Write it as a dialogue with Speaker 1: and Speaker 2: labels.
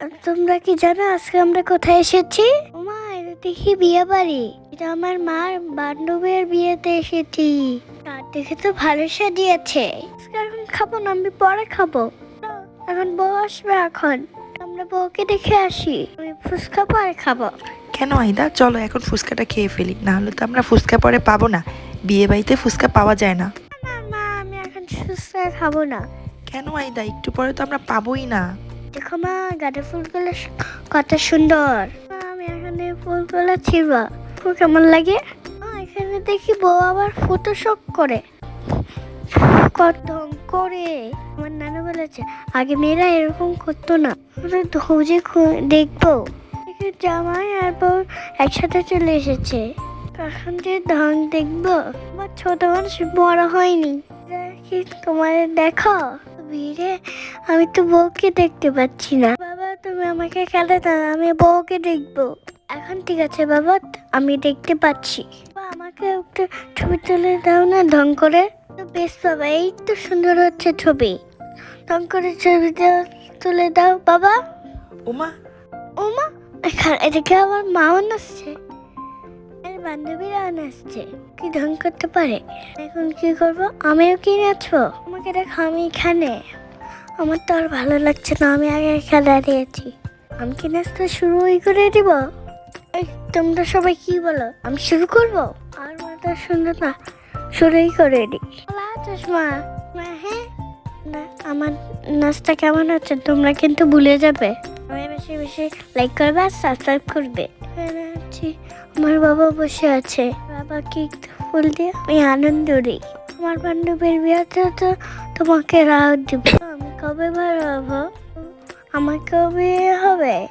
Speaker 1: তোমরা কি জানো আজকে আমরা কোথায় এসেছি? মা এটা দেখি বিয়ে বাড়ি। এটা আমার মার বান্ধবীর বিয়েতে এসেছি। তার দেখে তো ভালো সাজিয়েছে। এখন খাব না আমি পরে খাব। এখন বউ আসবে এখন। আমরা বউকে দেখে আসি। আমি ফুচকা পরে খাব।
Speaker 2: কেন আইদা? চলো এখন ফুচকাটা খেয়ে ফেলি। না হলে তো আমরা ফুচকা পরে পাবো না। বিয়ে বাড়িতে ফুচকা পাওয়া যায় না।
Speaker 1: না মা আমি এখন ফুচকা খাব না।
Speaker 2: কেন আইদা? একটু পরে তো আমরা পাবোই না।
Speaker 1: দেখো মা গাঁদা ফুলগুলো কত সুন্দর। আমি এখানে ফুলগুলো ছিড়ব। ফুল কেমন লাগে? এখানে দেখি বউ আবার ফটোশপ করে। কত করে? আমার নানু বলেছে, আগে মেয়েরা এরকম করতো না। ধৌজে দেখব। দেখি জামাই আর বউ একসাথে চলে এসেছে। এখন যে ঢং দেখব? আমার ছোট মানুষ বড় হয়নি। তোমার দেখো। ভিড়ে আমি তো বউকে দেখতে পাচ্ছি না। বাবা তুমি আমাকে খেলে দাও আমি বউকে দেখব। এখন ঠিক আছে বাবা আমি দেখতে পাচ্ছি। বাবা, আমাকে একটু ছবি তুলে দাও না ঢং করে? তো বেশ বাবা এই তো সুন্দর হচ্ছে ছবি। ঢং করে ছবি তুলে দাও বাবা।
Speaker 2: ওমা
Speaker 1: ও মা এখানে এদিকে আমার মাও নাচছে। আর বান্ধবীরাও নাচছে। কি ঢং করতে পারে? এখন কি করব? আমিও কি নাচবো? আমাকে দেখো আমি এখানে। আমার তো আর ভালো লাগছে না, আমি আগে এখানে দাঁড়িয়েছি আমি কি নাচতে শুরুই করে দিব। এই, তোমরা সবাই কি বলো? আমি শুরু করব? আর মাথা সুন্দর না, শুরুই করে দিই চশমা। হ্যাঁ? না, আমার নাচটা কেমন হচ্ছে তোমরা কিন্তু ভুলে যাবে। সবাই বেশি বেশি লাইক করবে আর সাবস্ক্রাইব করবে। এখানে আমার বাবা বসে আছে। বাবা কি ফুল দিয়ে আমি আনন্দ দিই। আমার বান্ধবীর বিয়েতে তো তোমাকে রাও দিব। আমি কবে বড় হব? আমার কবে হবে?